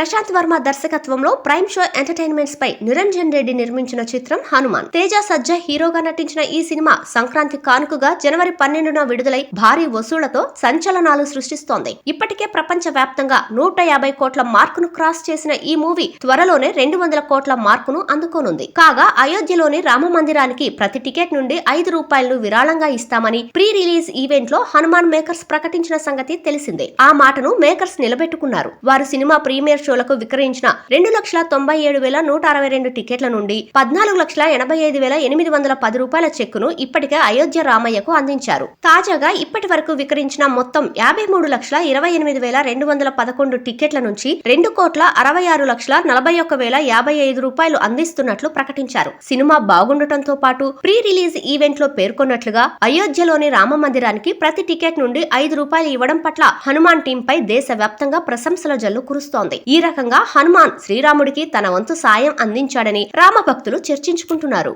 ప్రశాంత్ వర్మ దర్శకత్వంలో Prime Show Entertainments పై నిరంజన్ రెడ్డి నిర్మించిన చిత్రం హనుమాన్. తేజ సజ్జ హీరోగా నటించిన ఈ సినిమా సంక్రాంతి కానుకగా జనవరి పన్నెండున విడుదలై భారీ వసూళ్ళతో సంచలనాలు సృష్టిస్తోంది. ఇప్పటికే ప్రపంచ వ్యాప్తంగా నూట యాభై కోట్ల మార్కును క్రాస్ చేసిన ఈ మూవీ త్వరలోనే రెండు వందల కోట్ల మార్కును అందుకోనుంది. కాగా అయోధ్యలోని రామ మందిరానికి ప్రతి టికెట్ నుండి ఐదు రూపాయలను విరాళంగా ఇస్తామని ప్రీ రిలీజ్ ఈవెంట్లో హనుమాన్ మేకర్స్ ప్రకటించిన సంగతి తెలిసిందే. ఆ మాటను మేకర్స్ నిలబెట్టుకున్నారు. వారు సినిమా ప్రీమియర్ షోలకు విక్రయించిన రెండు లక్షల తొంభై ఏడు వేల నూట అరవై రెండు టికెట్ల నుండి పద్నాలుగు లక్షల ఎనభై ఐదు వేల ఎనిమిది వందల పది రూపాయల చెక్కును ఇప్పటికే అయోధ్య రామయ్యకు అందించారు. తాజాగా ఇప్పటి వరకు విక్రయించిన మొత్తం యాభై మూడు లక్షల ఇరవై ఎనిమిది వేల రెండు వందల పదకొండు టికెట్ల నుంచి రెండు కోట్ల అరవై ఆరు లక్షల నలభై ఒక్క వేల యాభై ఐదు రూపాయలు అందిస్తున్నట్లు ప్రకటించారు. సినిమా బాగుండటంతో పాటు ప్రీ రిలీజ్ ఈవెంట్లో పేర్కొన్నట్లుగా అయోధ్యలోని రామ మందిరానికి ప్రతి టికెట్ నుండి ఐదు రూపాయలు ఇవ్వడం పట్ల హనుమాన్ టీం పై దేశవ్యాప్తంగా ప్రశంసల జల్లు కురుస్తోంది. ఈ రకంగా హనుమాన్ శ్రీరాముడికి తన వంతు సాయం అందించాడని రామ భక్తులు చర్చించుకుంటున్నారు.